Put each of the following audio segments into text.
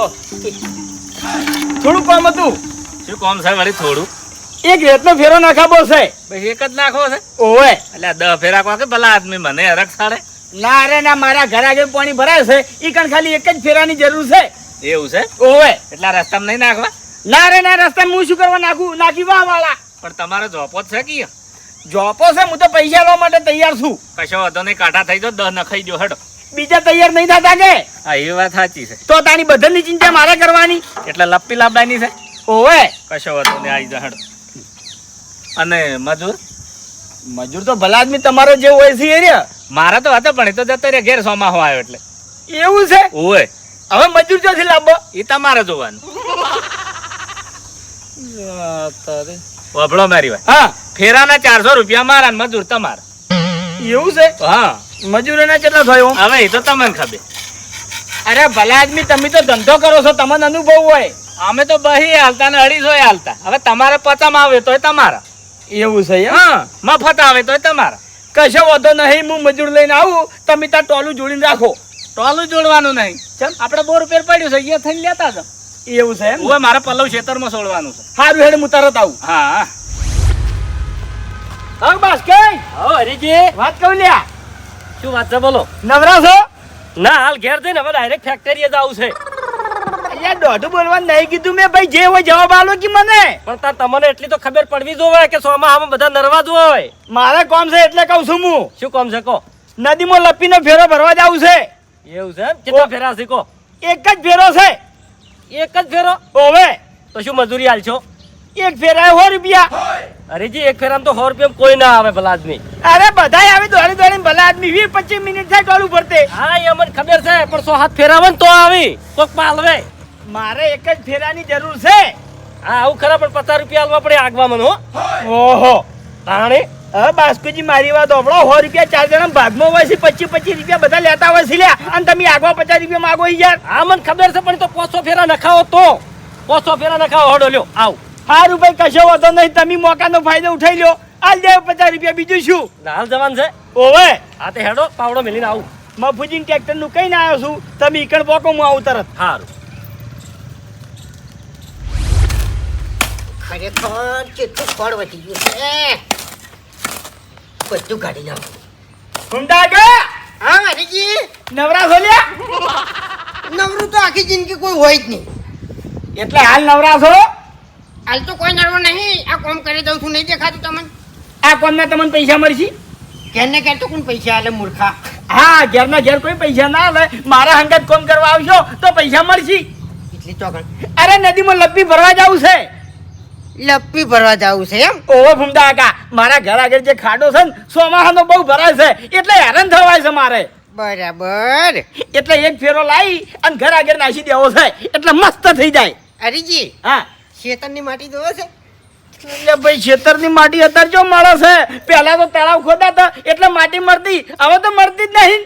આવો થોડું કામ હતું. શું કોમ છે વળી થોડું? એક રેતનો ફેરો નાખાબો છે. એક જ નાખવો છે? ઓવે. એટલે દહ ફેરા કહો કે ભલા આદમી મને હરખ સાડે. ના અરે ના મારા ઘર આગળ પાણી ભરાય છે. ઈ કણ ખાલી એક જ ફેરાની જરૂર છે. એવું છે? ઓવે. એટલે રસ્તામાં નહીં નાખવા? ના રે ના રસ્તામાં હું શું કરવા નાખું? નાખી વા વાળા પણ તમારો જોપો જ છે કે જોપો છે હું તો પૈસા લેવા માટે તૈયાર છું. કશો વધો નહીં કાંટા થઈ જાઓ દહ નખાઈ દો હેડો. બીજા તૈયાર નહીં થતા કે? હા એ વાત સાચી છે. તો તારી બધાની ચિંતા મારે કરવાની. એટલે લપ્પી લાવડાની છે. ઓવે. કશો વાતો ને આવી જહડ અને મજૂર? મજૂર તો ભલા આદમી તમારો જે હોય છે મારા તો હતો પણ એ તો જતો રે ઘેર સોમાહો આવ્યો એટલે. એવું છે? ઓવે. હવે મજૂર જોથી લાવવો? એ તમારે જોવાનું. વભળો મારી વાત. હા. ફેરાના ચારસો રૂપિયા મારા મજૂર તમારા. એવું છે? હા. મજૂરોના કેટલા થયો હવે એ તો તમને ખબર. અરે ભલા આદમી તમે તો ધંધો કરો છો તમને અનુભવ હોય. અમે તો બહી હાલતા ને અઢીસો હાલતા. હવે તમારે પચામ આવે તોય તમારા. એવું છે? હા મફત આવે તોય તમારા. કશો વધો નહીં હું મજૂર લઈને આવું તમે ત્યાં ટોલું જોડીને રાખો. ટોલું જોડવાનું નહીં. ચમ? આપણે બોર રૂપિયા પડ્યું છે અહીંયા થઈને લેતા હતા એવું છે એમ? હવે મારે પલ્લવ ખેતરમાં સોડવાનું છે. સારું હેડ હું તરત આવું. હા. હા બસ કઈ? હો હરીજી. વાત કહું લ્યા. શું વાત છે બોલો. નવરા છો? ના હાલ ઘેર જઈને હવે ડાયરેક્ટ ફેક્ટરીએ જ આવું છે. અહીંયા દોઢું બોલવા નહીં કીધું મેં. ભાઈ જે હોય જવાબ આલો કે મને? પણ તાર તમને એટલી તો ખબર પડવી જોવે કે સોમાં આમાં બધા નરવા જ હોય. મારે કોમ છે એટલે કહું છું હું. શું કોમ છે કો નદીમાં લપીને ફેરો ભરવા જાવું છે. એવું છે કેટલા ફેરા શીખો એક જ ફેરો છે. એક જ ફેરો? ઓવે. તો શું મજૂરી હાલ છો? એક ફેરા સો રૂપિયા. અરેજી એક ફેરામાં તો સો રૂપિયા કોઈ ના આવે ભલા આદમી અરે બધાય આવે દોડી દોડીને ભલા આદમી વીસ પચીસ મિનિટ થાય ટોલું ભરતે હા એ મને ખબર છે પણ સો હાથ ફેરાવે ને તો આવી. કોક પાલવે. મારે એક જ ફેરાની જરૂર છે. હા આવું ખરા પણ પચાસ રૂપિયા આલવા પડે આગવામાં હો. ઓહો. તાણે. હવે બાસ્કુજી મારી વાત હોભળો. સો રૂપિયા ચાર જણા ભાગમાં હોય છે પચીસ પચીસ રૂપિયા બધા લેતા હોય છે લ્યા. અને તમે આગવા પચાસ રૂપિયા માગો યાર. હા મને ખબર છે પણ તો પોસો ફેરા નખાવો તો. પોસો ફેરા નખાવો. હડો લ્યો આવ. સારું રૂપિયા કશો વાંધો નહીં તમે મોકાનો ફાયદો ઉઠાઈ લો આલ જાય પચાસ રૂપિયા બીજું શું? હાલ જવાન છે. ઓવે. આ તે હેડો પાવડો મેલીને આવું. મફુજીન ટ્રેક્ટરનું કઈ ના આવ્યો છું તમે ઈકણ બોકો હું આવું તરત. સારું ખરેખર કેટલું ફળ વધી ગયું છે બધું કાઢી નાખું. ઘૂમતા હા હરીજી નવરા છો લ્યા. નવરું તો આખી જિંદગી કોઈ હોય જ નહીં. એટલે હાલ નવરા છો હાલ તો કોઈ નડવો નહીં. આ કોમ કરી દઉં છું નહીં દેખાતું તમને? આ કોમના તમને પૈસા મળશે? ઘેરને ઘેર તો કોણ પૈસા આલે મૂર્ખા? હા ઘેરના ઘેર કોઈ પૈસા ના આવે મારા હંગત કોમ કરવા આવશો તો પૈસા મળશે. એટલી ચોકણ અરે નદીમાં લપી ભરવા જવું છે. લપ્પી ભરવા જવું છે એમ? ઓહો ભૂમતા કાકા મારા ઘર આગળ જે ખાડો છે ને સોમાહાનો બહુ ભરાય છે. એટલે હેરાન થવાય છે મારે. બરાબર. એટલે એક ફેરો લાવી અને ઘર આગળ નાસી દેવો છે. એટલે મસ્ત થઈ જાય. અરેજી હા. શેતનની માટી દોવે છે? એટલે ભાઈ ખેતરની માટી અત્યારે જો મળે છે? પહેલા તો તળાવ ખોદાતા એટલે માટી મળતી. હવે તો મળતી જ નહીં.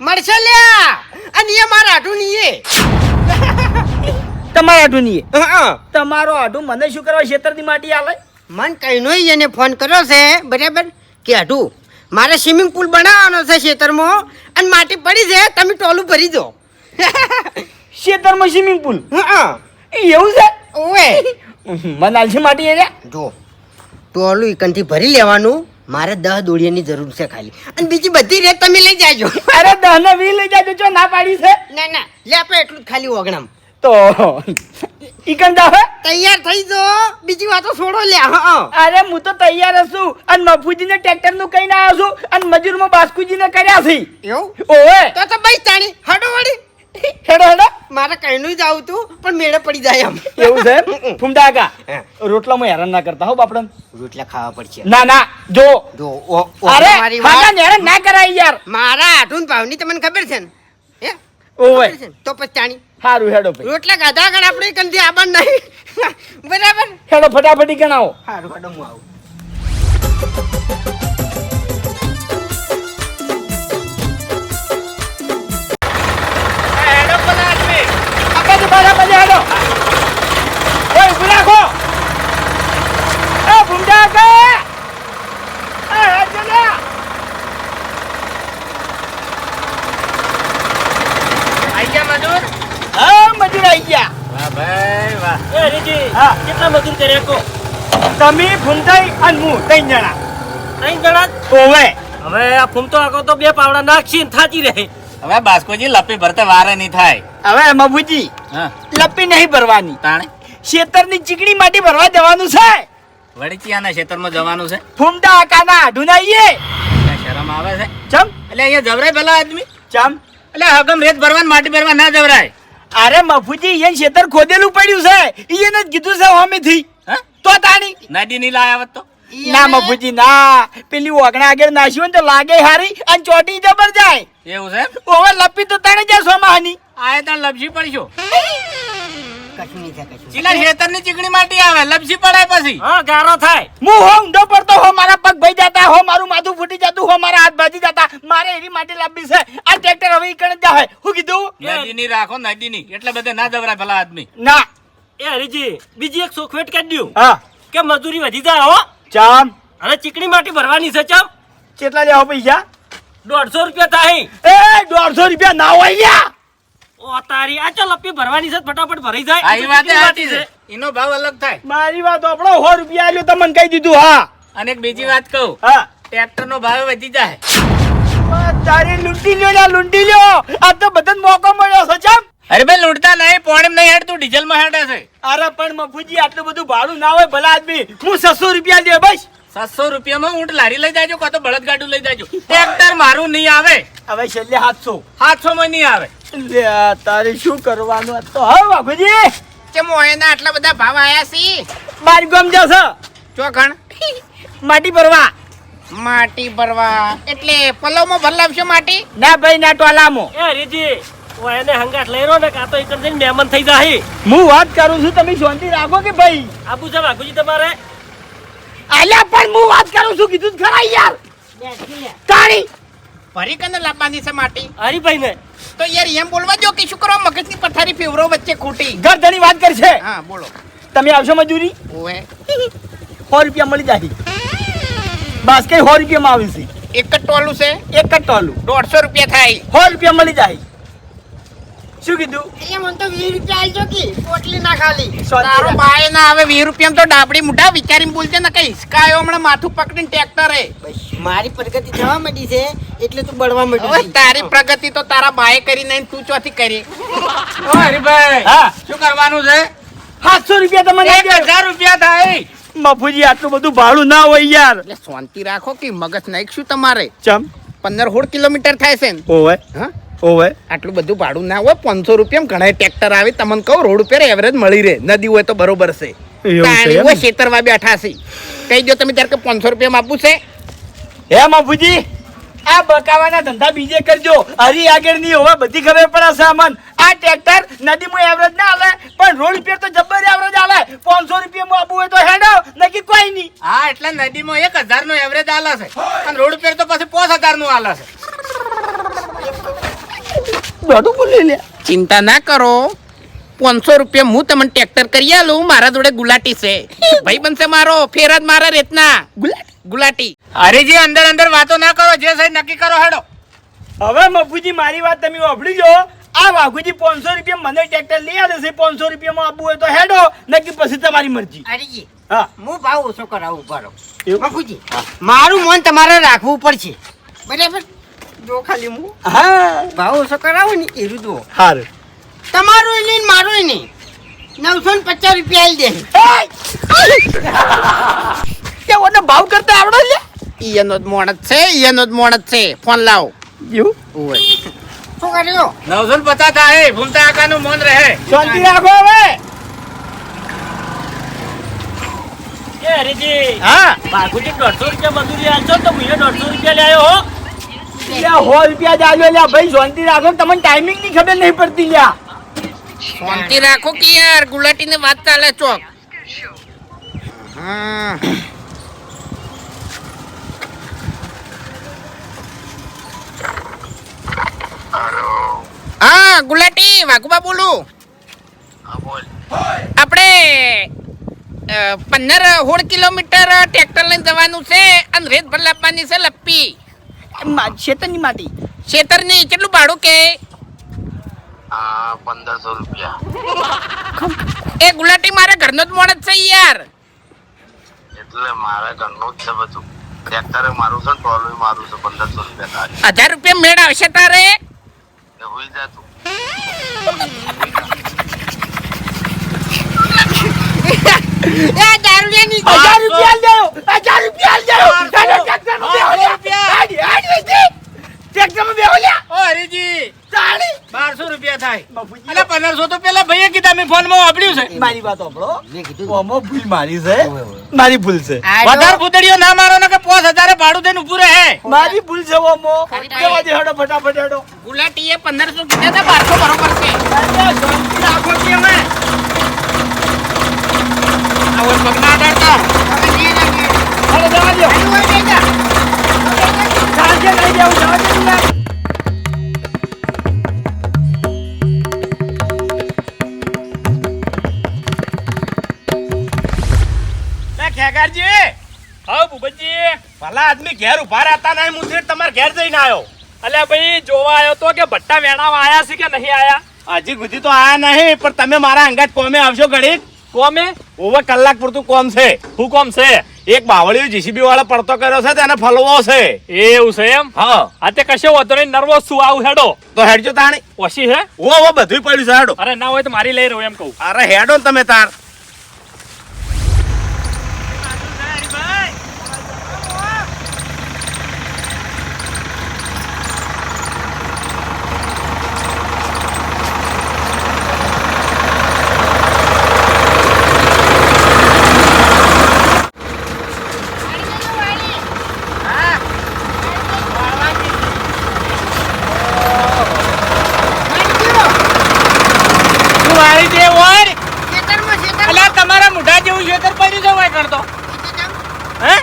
મળશે લ્યા! અને એ મારા આટું નહીં એ. તમારા આઢું નહીં હં. તમારો આઢું મને શું કરવા ખેતરની માટી આલે? મન કઈનોય એને ફોન કર્યો છે બરાબર? કે આઢું મારે સ્વિમિંગ પુલ બનાવવાનો છે ખેતરમાં અને માટી પડી છે તમે ટોલું ભરી દો. ખેતરમાં સ્વિમિંગ પુલ? હા એવું છે? ઓવે. મને આલશે માટી એ જો ટોલું એકનથી ભરી લેવાનું મારે દહ દોડિયાની જરૂર છે ખાલી. અને બીજી બધી રેત તમે લઈ જાજો. અરે દહને વી લઈ જાજો જો ના પાડી છે. ના ના લે આપણે એટલું જ ખાલી ઓગણમ. તો ઈકન દહ તૈયાર થઈ જો બીજી વાતો છોડો લે હા અરે હું તો તૈયાર છું. અને મફુજીને ટ્રેક્ટરનું કઈ ના આવ્યો છું. અને મજૂરમાં બાસ્કુજીને કર્યા છે. એવું? ઓવે. તો તો બઈ તાણી હડો વળી. હેડો હેડો. મારે કઈનું જ આવતું પણ મેળે પડી જાય આમ. એવું છે ફૂમડાકા રોટલા માં હેરાન ના કરતા હો બાપડન? રોટલા ખાવા પડશે. ના ના જો. જો અરે મારા હેરાન ના કરાય યાર. મારા આઠું ભાવની તમને ખબર છે ને? હે? ઓવે? તો પછી તાણી સારું હેડો ભાઈ. રોટલા ગાધા આગળ આપણે કંધી આબન નહીં. બરાબર? હેડો ફટાફટી ગણાવો. સારું હેડો હું આવું. આવી કેટલા મજૂર કરે કો? તમે અને હું ત્રણ જણા. ત્રણ જણા? ઓવે હવે? આ ફૂમતો આકો તો બે પાવડા નાખી થાતી રહે. હવે બાસ્કોજી લપી ભરતે વારે નહીં થાય. હવે મભુજી લપી નહીં ભરવાની. તાણે? ખેતરની ચીકણી માટી ભરવા જવાનું છે. વડચિયાના ખેતરમાં જવાનું છે? ફૂમતા આકાના આઢું નાઈએ શરમ આવે છે? ચમ. એટલે અહીંયા જવરાય પેલા આદમી? ચમ. એટલે હગમ રેત ભરવા માટી ભરવા ના જવરાય. અરે મફુજી એ શેતર ખોદેલું પડ્યું છે. એને જ કીધું છે હોમેથી. હા? તો તાણી. નદી ની લાયા તો? ના મફુજી ના. પેલી ઓગણા આગળ નાખ્યું ને તો લાગે હારી અને ચોટી જબર જાય. એવું છે ઓવે લપી તો તાણે જાય સોમાની આયે તાણ લપસી પડશો. કશું નહીં થાય કશું ચીલા ખેતરની ચીકણી માટી આવે લપસી પડાય પછી. હા ગારો થાય. હું હો ઊંડો પડતો હો મારા પગ ભઈ જતા હો મારું માથું ફૂટી જતું હો મારા હાથ ભાજી જતા. મારે એની માટી લાવવી છે આ ટ્રેક્ટર હવે ઈકણ જ જાય હું કીધું? નદી ની રાખો નદી ની એટલે બધે ના જવરાય પેલા આદમી. ના. એ હરીજી બીજી એક સોખવેટ કાઢ્યું હા. કે મજૂરી વધી જાય હો. ચામ અને ચીકણી માટી ભરવાની છે ચામ. કેટલા લેવા પૈસા? દોઢસો રૂપિયા થાય. એ દોઢસો રૂપિયા ના હોય લ્યા. ઓ તારી આ ચાલ લપી ભરવાની છે ફટાફટ ભરાઈ જાય. આ વાત સાચી છે. એનો ભાવ અલગ થાય. મારી વાત આપણો સો રૂપિયા આલ્યો તમને કહી દીધું હા. અને એક બીજી વાત કહું. હા. ટ્રેક્ટર નો ભાવ વધી જાય. તારી લૂંટી લ્યો લૂંટી લ્યો. આ તો બધાને મોકો મળ્યો છે ચમ. અરે ભાઈ લૂંટતા નહીં પોણી નહીં હેડ તું ડીઝલમાં હેડે છે. અરે પણ મફુજી આટલું બધું ભાડું ના હોય ભલા આદમી. હું છસો રૂપિયા દે બસ. સાતસો રૂપિયામાં ઊંટ લારી લઈ જાજો કાં તો બળદ ગાડું લઈ જાજો. ટ્રેક્ટર મારું નહીં આવે. હવે છેલ્લે સાતસો સાતસો માં નહીં આવે. લે તારે શું કરવાનું? તો હા બાપુજી. કે મોયના આટલા બધા ભાવ આયા છે બાર ગમ જશે ચોખણ માટી ભરવા. માટી ભરવા. એટલે પલવમાં ભરલાવશો માટી? ના ભાઈ ના ટોલામો. એ રીજી એને હંગાટ લઈ રહ્યો ને કાં તો એક જઈને મહેમાન થઈ જાય હું વાત કરું છું તમે શાંતિ રાખો કે ભાઈ? આબુ છે બાપુજી તમારે? અલ્યા પણ હું વાત કરું છું કીધું જ ખરા યાર. તાણી ફરી કને લાવવાની છે માટી? હરીભાઈ ને તો યાર એમ બોલવા જો કે શું કરો? મગજની પથારી ફેવરો વચ્ચે ખોટી. ઘર ધણી વાત કરશે? હા બોલો. તમે આવશો મજૂરી? ઓએ સો રૂપિયા મળી જાય. બસ કઈ સો રૂપિયામાં આવે છે? એક જ ટોલું છે? એક જ ટોલું. દોઢસો રૂપિયા થાય. સો રૂપિયા મળી જાય. શું કીધું? એટલે મને તો વીસ રૂપિયા આલજો કે પોટલી ના ખાલી. તારો ભાઈ ના આવે વીસ રૂપિયા તો ડાબડી મુઢા વિચારીને બોલજે ને કઈ. હિસકાયો હમણાં માથું પકડીને ટ્રેક્ટરે બસ. મારી પ્રગતિ થવા માંડી છે એટલે તું બળવા છે. તારી પ્રગતિ તો તારા બાએ કરી નહીં તું ચોથી કરી. ઓ હરીભાઈ હા. શું કરવાનું છે? સાતસો રૂપિયા તમને એક હજાર રૂપિયા થાય. બાપુજી આટલું બધું ભાડું ના હોય યાર. એટલે શાંતિ રાખો કે મગજ નાખશું તમારે. ચમ? પંદર સોળ કિલોમીટર થાય છે ને ઓવે. હા? ઓવે. આટલું બધું ભાડું ના હોય પાંચસો રૂપિયા ઘણા ટ્રેક્ટર આવે. તમને કહું રોડ ઉપર એવરેજ મળી રહે. નદી હોય તો બરોબર છે. હોય ખેતરમાં બેઠા છે. કહી દો તમે ત્યારે કે પાંચસો રૂપિયા આપવું છે. હે મફુજી આ બકાવાના ધંધા બીજે કરજો. હરી આગળની હવે બધી ખબર પડે અમન આ ટ્રેક્ટર નદીમાં એવરેજ ના આવે પણ રોડ ઉપર તો જબ્બર એવરેજ આવે. પાંચસો રૂપિયામાં આપવું હોય તો હેડો નક્કી કોઈ નહીં. હા એટલે નદીમાં એક હજાર નો એવરેજ આલે છે. અને રોડ ઉપર તો પછી પાંચ હજારનું આલે છે. બધું બોલી લે. ચિંતા ના કરો. પાંચસો રૂપિયા હું તમને ટ્રેક્ટર કરી આલું મારા જોડે ગુલાટી છે. ભાઈ બનશે મારો ફેરા જ મારા રેતના. ગુલાટી? ગુલાટી. હરીજી અંદર અંદર વાતો ના કરો જે સાહેબ નક્કી કરો હેડો. હવે મફુજી મારી વાત તમે વાપરી જો આ વાઘુજી પાંચસો રૂપિયા મને ટ્રેક્ટર લઈ આવે છે. પાંચસો રૂપિયામાં આપવું હોય તો હેડો નક્કી પછી તમારી મરજી. હરીજી હા. હું ભાવ ઓછો કરાવું બરો એવું? બાપુજી મારું મન તમારે રાખવું પડશે. બરાબર? જો ખાલી હું. હા. ભાવ ઓછો કરાવો ને એ જુઓ સારું તમારું નહીં ને મારું નહીં. નવસો ને પચાસ રૂપિયા આવી દે. કે ઓને ભાવ કરતા આવડો લે ઈયનો જ મોણ છે ઈયનો જ મોણ છે. ફોન લાવો. એવું ઓય. શું કર્યો? નવસો પચાસ થાય ભૂમતા આકા નું મન રહે. શાંતિ રાખો હવે. એ હરીજી હા? બાગુજી દોઢસો રૂપિયા મજૂરી આલશો તો હું દોઢસો રૂપિયા લે હો. લ્યા સો રૂપિયા જ આલ્યો લ્યા ભાઈ શાંતિ રાખો તમને ટાઈમિંગની ખબર નહીં પડતી લ્યા. શાંતિ રાખો કે યાર ગુલાટી ને વાત ચાલે ચોક. હા ગુલાટી વાઘુબા બોલું. આપણે પંદર સોળ કિલોમીટર ટ્રેક્ટર લઈને જવાનું છે અને રેત ભર લાવવાની છે લપ્પી. શેતનની માટી? ખેતરની કેટલું ભાડું કે? પંદરસો રૂપિયા. એ ગુલાટી મારે ઘરનો જ મોણ જ છે યાર. એટલે મારા ઘરનું જ છે બધું. ટ્રેક્ટર મારું છે ને મારું છે પંદરસો રૂપિયા હજાર રૂપિયા મેળ આવશે તારે. હોય જા તું. એ દારૂડિયાની હજાર રૂપિયા આલ દેવો હજાર રૂપિયા આલ દેવો હેડો ટ્રેક્ટરમાં બેહો લ્યા. હાડી, હાડી, હાડી. ટ્રેક્ટરમાં બેહો લ્યા. ઓ હરીજી તાળી. બારસો રૂપિયા થાય બાપુજી, એટલે પંદરસો તો પેલા ફોનમાં વાપર્યું છે. મારી વાત સાંભળો. ઓમો ભૂલ મારી છે. મારી ભૂલ છે. વધારે ભૂતડીઓ ના મારો ને કે પાંચ હજારે ભાડું થઈને ઉભું રહે. મારી ભૂલ છે ઓમો. જવા દે હેડો ફટાફટ ગુલાટી એ પંદરસો કીધા તા બારસો બરોબર છે. શાંતિ રાખો કે અમે આ પગના અડાડતા હેડો જવા દો સાંજે લઈ જાઉં જવા દે ને ખેગારજી હા ભૂપતજી. ભલા આદમી ઘેર ઊભા રહેતા નહીં હું શેઠ તમારા ઘેર જઈને આવ્યો અલ્યા ભાઈ જોવા આવ્યો તો કે ભટ્ટા વેણામાં આયા છે કે નહીં આયા? હજી સુધી તો આયા નહીં પણ તમે મારા અંગાત કોમે આવશો ઘડી કોમે? ઓવર કલાક પૂરતું કોમ છે. હું કોમ છે? એક બાવળીઓ જીસીબી વાળો પડતો કર્યો છે તેને ફલવો છે. એવું છે એમ? હા. આ તે કશો વધો નહીં નર્વસ છું આવું હેડો? તો હેડજો તાણી. ઓછી હે? ઓ ઓ બધું પડ્યું છે હેડો. અરે ના હોય તો મારી લઈ રહ્યો એમ કહું. અરે હેડો ને તમે તાર તું મારી દે હોય ખેતરમાં ખેતરમાં અલ્યા તમારા મુઢા જેવું ખેતર પડ્યું છે હોય કરતો હે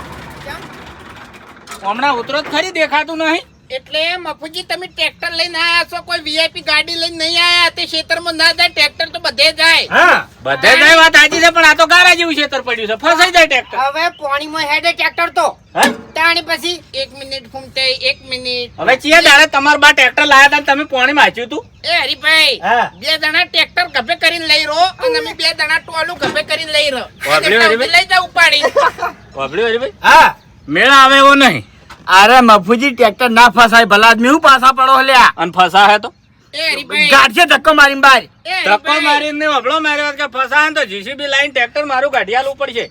હમણાં ઉતરો જ ખરી દેખાતું નહીં? એટલે મફુજી તમે ટ્રેક્ટર લઈને આયા છો કોઈ વીઆઈપી ગાડી લઈને નહીં આયા તે ક્ષેત્રમાં ના જાય ટ્રેક્ટર તો બધે જાય. હા. બધે જાય વાત સાચી છે પણ આ તો ગારા જેવું ક્ષેત્ર પડ્યું છે. ફસાઈ જાય ટ્રેક્ટર. હવે પાણીમાં હેડે ટ્રેક્ટર તો. હે? તાણી પછી એક મિનિટ ફૂમતે એક મિનિટ. હવે ચિયા દાડે તમાર બા ટ્રેક્ટર લાયા હતા તમે પાણી માચ્યું તું? એ હરીભાઈ બે જણા ટ્રેક્ટર ગભે કરીને લઈ રહો અને અમે બે જણા ટોલું ગભે કરીને લઈ રહ્યો વાપર્યું લઈ જાવ ઉપાડી હરીભાઈ? હા. મેળા આવે એવો નહીં. અરે મફુજી ટ્રેક્ટર ના ફસાય ભલા આદમી હું પાછા પડો લ્યા? અને ફસા હે તો? એ ધક્કો મારીને બાર. ધક્કો મારીને વબળો માર્યો કે ફસા ને તો જીસીબી લાઈન ટ્રેક્ટર મારું કાઢિયાલું પડશે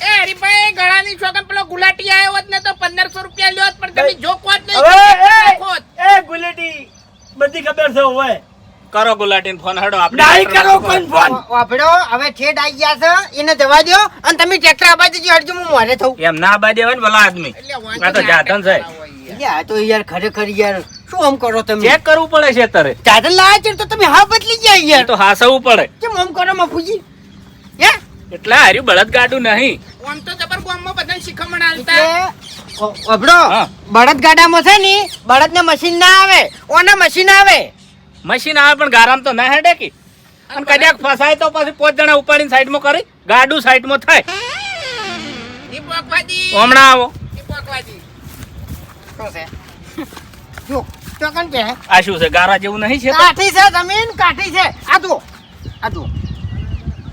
એ હરીભાઈ ગળાની છોકન પેલો ગુલાટી આવ્યો હોત ને તો પંદરસો રૂપિયા લ્યો હોત, પણ તમે જોકો જ નહીં. એ ગુલેટી બધી ખબર છે હવે. કરો ગુલાટીન ફોન હડો આપણે નાઈ કરો. કોણ ફોન. વાપડો હવે ઠેઠ આવી ગયા છે એને જવા દો અને તમે ટ્રેક્ટર આબા દેજો હડજો હું મારે થઉં. એમ ના આબા હોય ને ભલા આદમી. આ તો જાતન છે યાર. તો યાર ખરેખર યાર શું આમ કરો તમે? ચેક કરવું પડે છે તારે જાતન લાયા છે તો તમે હા બદલી ગયા યાર. તો હાસવું પડે. કેમ આમ કરો મફુજી? હે? એટલે હાર્યું બળદ ગાડું નહીં. આમ તો જબર ગામમાં બધા શીખમણ આલતા હા. બળદ ગાડામાં છે ને બળદ ને મશીન ના આવે ઓના મશીન આવે. મશીન આવે પણ ગારામ તો ના હેડે કે? અને કદાચ ફસાય તો પછી પાંચ જણા ઉપાડીને સાઈડમાં કરી ગાડું સાઈડમાં થાય. હમણાં આવો. દીપકવાદી. શું છે? જો ચોકન કે આ શું છે ગારા જેવું નહીં છે કાઠી છે જમીન કાઠી છે. આ જુઓ આ જુઓ.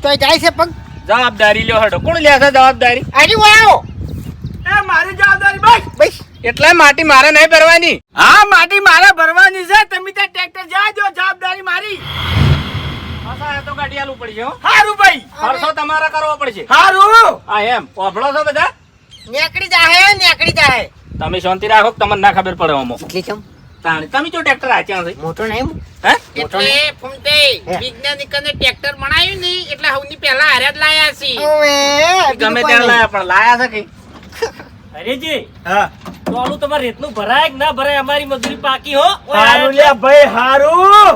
તો જાય છે પગ. જવાબદારી લ્યો હડો. કોણ લે છે જવાબદારી? આજી વાયો એ મારી જવાબદારી બસ. બસ. એટલે માટી મારે નહીં ભરવાની. હા માટી મારે ભરવાની છે. તમે ત્યાં ટ્રેક્ટર જાજો જવાબદારી મારી. તો ગાડિયાલું પડશે હો. હારું ભાઈ. ખર્ચો તમારે કરવો પડશે. હારું. હા એમ. ઓભળો છો બધા? નેકડી જાહે નેકડી જાહે. તમે શાંતિ રાખો તમને ના ખબર પડે અમો એટલી કેમ? તમે જો ટ્રેક્ટર આચ્યા છે? મોટો નહીં હે? એટલે ફૂમતે વિજ્ઞાનિકોને ટ્રેક્ટર બનાવ્યું નહીં એટલે હવની પહેલા હારે જ લાયા છે ઓવે ગમે ત્યાં લાયા પણ લાયા છે કઈ હરીજી હા. ટોલું તમારે રેતનું ભરાય કે ના ભરાય? અમારી મજૂરી પાકી હો. હારું લ્યા ભાઈ હારું.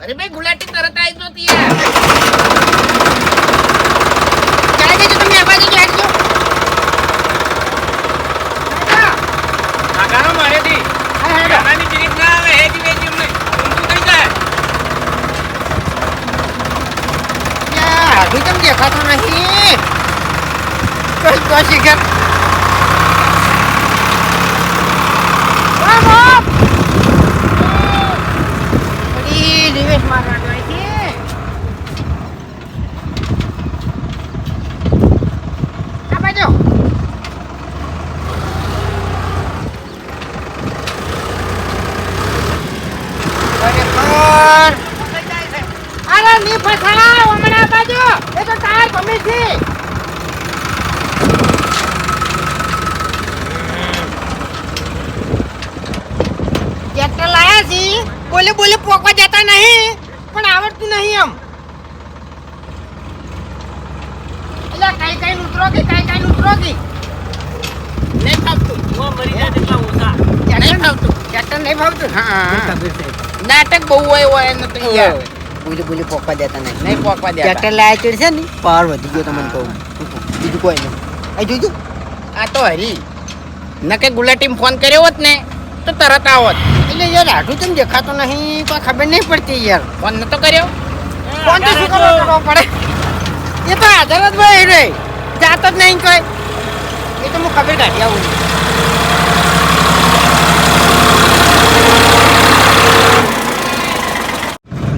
અરે ભાઈ ગુલાટી તરત આવી જો તિયા ચાલે જજો તમે મારેથી હા હેડો ના આવે હેજી વેજી એમ ઊંધું થઈ જાય. યા હજુ કેમ દેખાતો નહીં કઈ તો શિખર વાહ, વાહ. વળી રિવેશ મારવાનો અહીંથી. અમે છે ટ્રેક્ટર લાયા છી બોલે બોલે પોકવા જતા નહીં. પણ આવડતું નહીં એમ. એટલે કઈ કઈ ઉતરો કે કઈ કઈ ઉતરો કે. નહીં ફાવતું. હું મરી જાય તેટલા ઓછા. નહીં ફાવતું. ટ્રેક્ટર નહીં ભાવતું હા છે નાટક બહુ હોય હોય ને તો યાર બોલે બોલે પોકવા જતા નહીં. નહીં પોકવા દેતા ટ્રેક્ટર લાયા ચડશે ને? પાવર વધી ગયો તમને કહું. બીજું કોઈ નહીં. અહીં જોજો આ તો હરી. નકે ગુલાટીમ ફોન કર્યો હોત ને તો તરત આવત. એટલે યાર આટલું કેમ દેખાતો નહીં? કોઈ ખબર નહીં પડતી યાર. ફોન નતો કર્યો? ફોન તો શું કરવો પડે? એ તો આધાર જ ભાઈ રે. જાતો જ નહીં કોઈ. એ તો હું ખબર કાઢી આવું.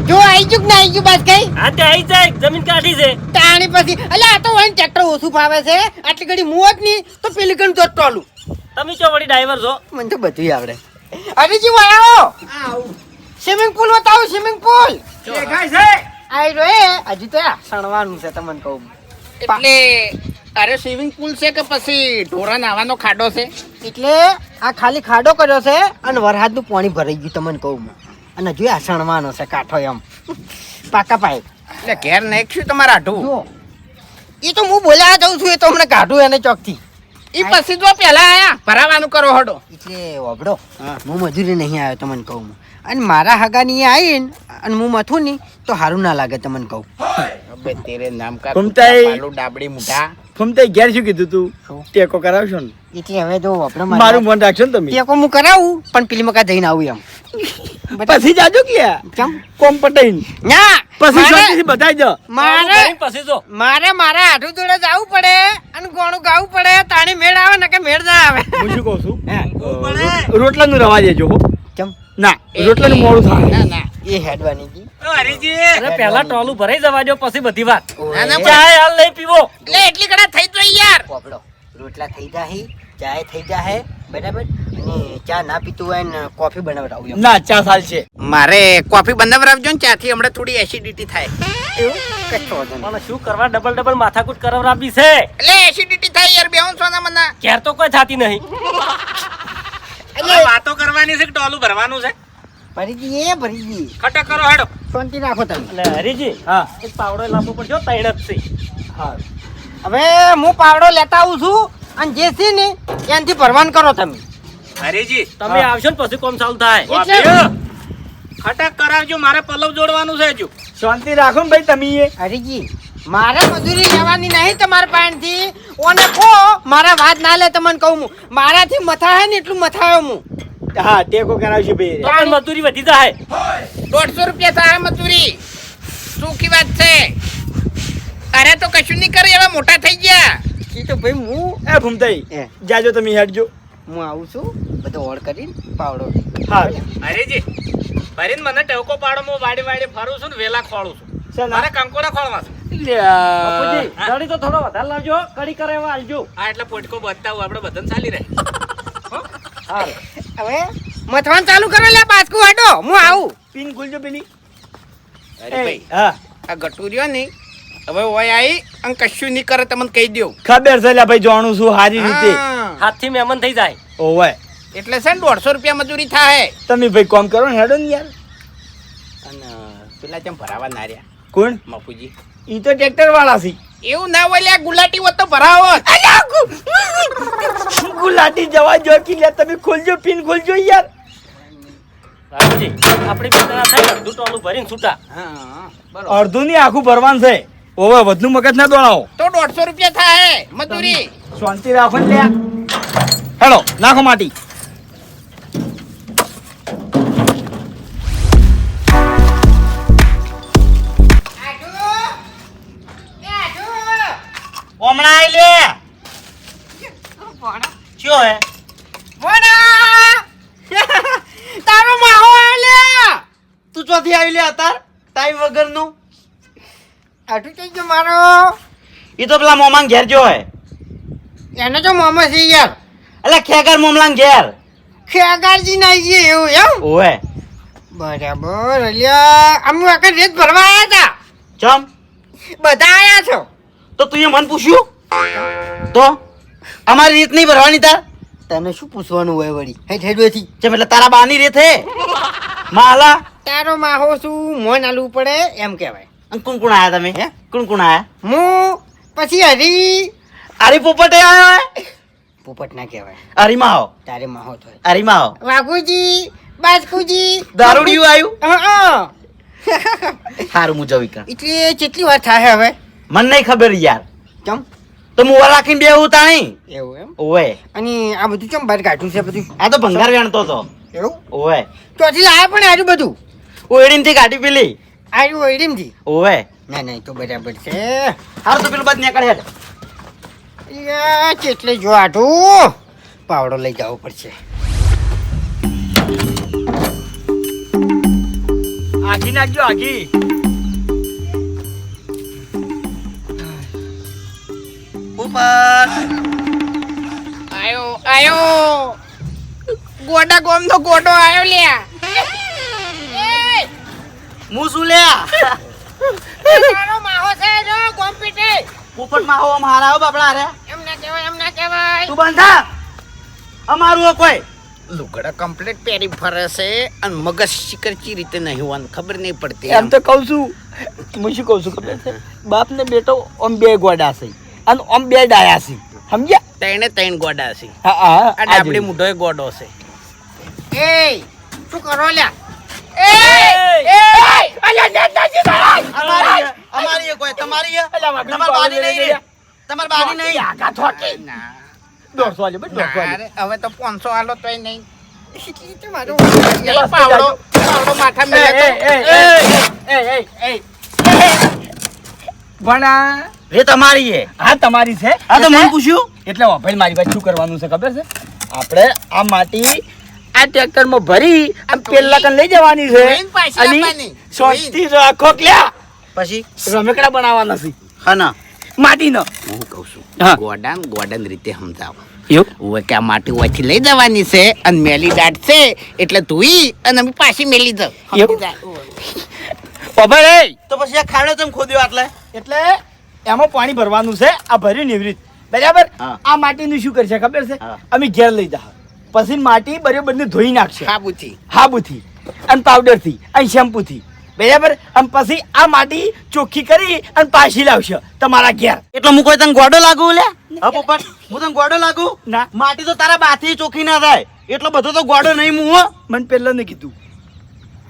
જો આઈ ગયું ના આઈ ગયું બસ કઈ? હા તે આઈ જાય. જમીન કાઢી છે. તાણી પછી. એટલે આ તો વળી ટ્રેક્ટર ઓછું ફાવે છે. આટલી ઘડી મુવત નહીં તો પેલી ગણ તો ટોલું. તમે ચો વળી ડ્રાઈવર છો? મને તો બધું આવડે. અરે જી આવો. સ્વિમિંગ પુલ બતાવો સ્વિમિંગ પુલ દેખાય છે. આઈ રો એ હજી તો આ સણવાનું છે તમને કહું. એટલે અરે સ્વિમિંગ પુલ છે કે પછી ઢોરા નાવાનો ખાડો છે? એટલે આ ખાલી ખાડો કર્યો છે અને વરસાદનું પાણી ભરાઈ ગયું તમને કહું અને હજુ આ સણવાનો છે કાંઠો એમ. પાકા પાઈ એટલે ઘેર નાખ્યું તમારા આઢું એ તો હું બોલ્યા જઉં છું એ તો હમણાં કાઢું એને ચોકથી. ઈ પછી તો પહેલા આયા ભરાવાનું કરો હડો. એટલે ઓબડો હા. મજૂરી નહીં આવ્યો તમને કહું અને મારા હગાની આવીને અને હું મથું નહીં તો સારું ના લાગે તમને કહું. અબે તેરે નામ કા ડાબડી મુઢા. ફમતે ઘેર શું કીધું તું? ટેકો કરાવશો ને. એટલે હવે જો આપણે મારું મન રાખશો ને તમે. ટેકો હું કરાવું પણ પેલી મકા જઈને આવું એમ. પછી જાજો કે કેમ? કોમ પટાઈ ના પછી મારે- શાંતિથી બતાવી દો મારે પછી જો. મારે મારા આઠું જોડે જવું પડે અને ગોણું ગાવું પડે તાણી મેળ આવે ને કે મેળ ના આવે. હું શું કહું છું? રોટલાનું રવા દેજો કેમ? ના રોટલાનું મોડું ના થાય ના. એ હેડવાની જી અરે પહેલા ટોલું ભરાઈ જવા દો પછી બધી વાત. ના ના ચાય હાલ નહીં પીવો. એટલે એટલી કડા થઈ તો યાર. પોપડો રોટલા થઈ જાય ચાય થઈ જાય બરાબર? અને ચા ના પીતું હોય ને કોફી બનાવડાવું ના ચા સાલ છે. મારે કોફી બનાવરાવજો ને ત્યાંથી હમણાં થોડી એસિડિટી થાય. એવું? શું કરવા ડબલ ડબલ માથાકૂટ કરાવરાવી છે? એટલે એસિડિટી થાય યાર બેહું છો ના મને. તો કોઈ થતી નહીં. એટલે વાતો કરવાની છે કે ટોલું ભરવાનું છે? ભરીજી એ ભરીજી ખટક કરો હેડો. શાંતિ રાખો તમે. એટલે હરીજી હા. એક પાવડો લાવવો પડજો હો, જ છે. હા. હવે હું પાવડો લેતા આવું છું અને જે છે ને ત્યાંથી ભરવાન કરો તમે. હરીજી તમે આવશો ને પછી કોમ ચાલુ થાય. ખટક કરાવજો મારે પલવ જોડવાનું છે હજુ. શાંતિ રાખો ને ભાઈ તમે એ. હરીજી મારે મજૂરી લેવાની નહીં તમારા પાસેથી. ઓને કહો મારા વાત ના લે તમને કહું હું. મારાથી મથા હે ને એટલું મથાયો હું. હા ટેકો કરાવશું ભાઈ તો પણ મજૂરી વધી જાય. દોઢસો રૂપિયા થાય મજૂરી. શું કી વાત છે. અરે તો કશું નહીં કરે એવા મોટા થઈ ગયા. કી તો ભાઈ હું? એ ભૂમતાઈ જાજો તમે હેડજો. હું આવું છું બધો ઓળ કરીને પાવડો. હા. અરેજી ભરીને મને ટેવકો પાડો હું વાડી વાડી ફરું છું ને વેલા ખોળું છું. મારે કંકોરા ખોળવા છે. લ્યા. તો થોડો વધારે લાવજો કડી કરે એવા આવજો આ એટલે પોટકો બતાવું આપણે બધાને ચાલી રહે. હાલ હવે મથવાનું ચાલુ કરો લે બાસ્કુ હાડો હું આવું. પિન ખોલજો પેલી. અરે ભાઈ હા. આ ગટુ રહ્યો ને હવે ઓય આવી અને કશું નહીં કરે તમને કહી દઉં ખબર છે લે ભાઈ જાણું છું સારી રીતે. હાથથી મહેમાન થઈ જાય. ઓવે એટલે છે ને દોઢસો રૂપિયા મજૂરી થાય. તમે ભાઈ કોમ કરો ને હેડો ને યાર. અને પેલા ચમ ભરાવા ના રહ્યા. કોણ? મફુજી ઈ તો ટ્રેક્ટર વાળા છે. એવું ના હોય લ્યા ગુલાટી હોત તો ભરાવો ગુલાટી જવા જો કે લે તમે ખોલજો પિન ખોલજો યાર. બાપુજી આપણે બે જણા થાય અડધું ટોલું ભરીને છૂટા. હા બરોબર અડધું ની આખું ભરવાનું છે. ઓવે વધુ મગજ ના દોડાવો. તો દોઢસો રૂપિયા થાય મજૂરી. શાંતિ રાખો ને લ્યા. હેડો નાખો માટી. હમણાં આઈ લે ચો હે તારો માહો આલ્યા તું ચોથી આવી લે અતાર? ટાઈમ વગરનું આટું થઈ ગયો મારો. ઈ તો પેલા મોમાં ઘેર જો હે એને તો મોમો છે યાર. એટલે ખેગર મોમલાંગ ઘેર. ખેગારજી ના આવીએ એવું એમ? ઓએ બરાબર અલ્યા. અમે વખત રેત ભરવા આવ્યા હતા ચમ? બધા આયા છો? તો તું મન પૂછ્યું? તો? અમારી રીત નહીં ભરવાની તાર? તને શું પૂછવાનું હોય વળી? હેઠ હેડવેથી જેમ એટલે તારા બાની રીત હે. માલા. તારો માહો શું મોન આલવું પડે એમ કહેવાય. અને કોણ કોણ આયા તમે? હે? કોણ કોણ આયા? હું પછી હરી. હરી પોપટે આયો હે? પોપટ ના કહેવાય. હરી માહો. તારે માહો થાય હરી માહો. વાઘુજી બાજકુજી. દારૂડિયું આવ્યું હા હા. સારું હું જવી એટલે કેટલી વાર થાય હવે? મને નહીં ખબર યાર. ચમ તો મુવા રાખીને બેહું તાણી એવું એમ? ઓવે. અને આ બધું કેમ બહાર કાઢ્યું છે બધું? આ તો ભંગાર વેણતો તો એવું? ઓવે. ચોથી લાયા પણ આજુ બધું? ઓયડીનથી કાઢી પેલી. આજુ ઓઈડીમથી ઓવે. ના ના તો બરાબર છે. હારું તો પેલું બાદ નીકળે હેડ. યા, કેટલે જો આટું પાવડો લઈ જવો પડશે. આગી નાખજો આગી ઉપર. આયો આયો. ગોડા ગોમ તો ગોડો આયો લ્યા હું શું લ્યા તારો માહો છે જો કોમ્પીટે પોપટ માહો આવો મારા આવો બાપડા રે. એમ ના કહેવાય એમ ના કહેવાય. તું બંધા અમારું કોઈ. લુગડા કમ્પ્લીટ પહેરી ફરે છે અને મગજ શિકરચી રીતે નહીં હોવાનું ખબર નહીં પડતી એમ તો કહું છું હું શું કહું છું ખબર છે? બાપ ને બેટો આમ બે ગોડા છે. અને આમ બે ડાયા છે સમજ્યા ત્રણે ત્રણ ગોડા છે હા હા આ ડાબડી મુઢો ગોડો છે એ શું કરો લ્યા હવે તો પાંચસો આલો તોય નહીં એટલે તો મારો નહીં, પાવડો પાવડો માથા મેલે આ એ તમારી છે હા તમારી છે. આ તો મને પૂછ્યું? એટલે ભાઈ મારી વાત શું કરવાનું છે ખબર છે? આપણે આ માટી આ ટ્રેક્ટરમાં ભરી આમ પેલા કન લઈ જવાની છે. અને સોચતી રાખો ક્યાં? પછી? રમેકડા બનાવવાના છે. હા ના માટીનો. હું કહું છું હા. ગોડન ગોડાન રીતે સમજાવો. એવું? કે આ માટી ઓછી લઈ જવાની છે અને મેલી દાટ છે એટલે ધોઈ અને અમે પાછી મેલી જાવ એવું? હે? તો પછી આ ખાડો તમે ખોદ્યો આટલે? એટલે એમાં પાણી ભરવાનું છે આ ભર્યું નિવૃત બરાબર? આ માટીનું શું કરશે ખબર છે? અમે ઘેર લઈ જા પછી માટી બરાબર બંને ધોઈ નાખશે. હાબુથી. હાબુથી. અને પાવડરથી અને શેમ્પૂથી બરાબર? અને પછી આ માટી ચોખ્ખી કરી અને પાછી લાવશે તમારા ઘેર. એટલે હું કોઈ તને ગોડો લાગુ લે? હા પપ્પા હું તને ગોડો લાગુ? ના. માટી તો તારા બાથી ચોખ્ખી ના થાય. એટલો બધો તો ગોડો નહીં હું. મને પહેલાં નહીં કીધું.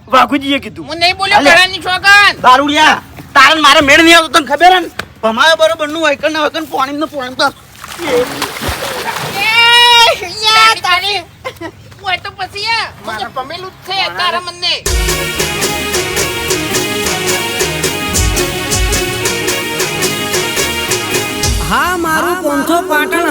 વાઘુજીએ કીધું. હું નહીં બોલ્યો ઘરની છોકન દારૂડિયા તારન મારે મેળ નહીં આવતો તને ખબર ને? ભમાયો બરોબરનું વૈકણ ના વૈકણ પાણી નું પાણી તો. ઓય તો પછી મને પમેલું જ છે તારા મને હા મારું પોંથો પાટણ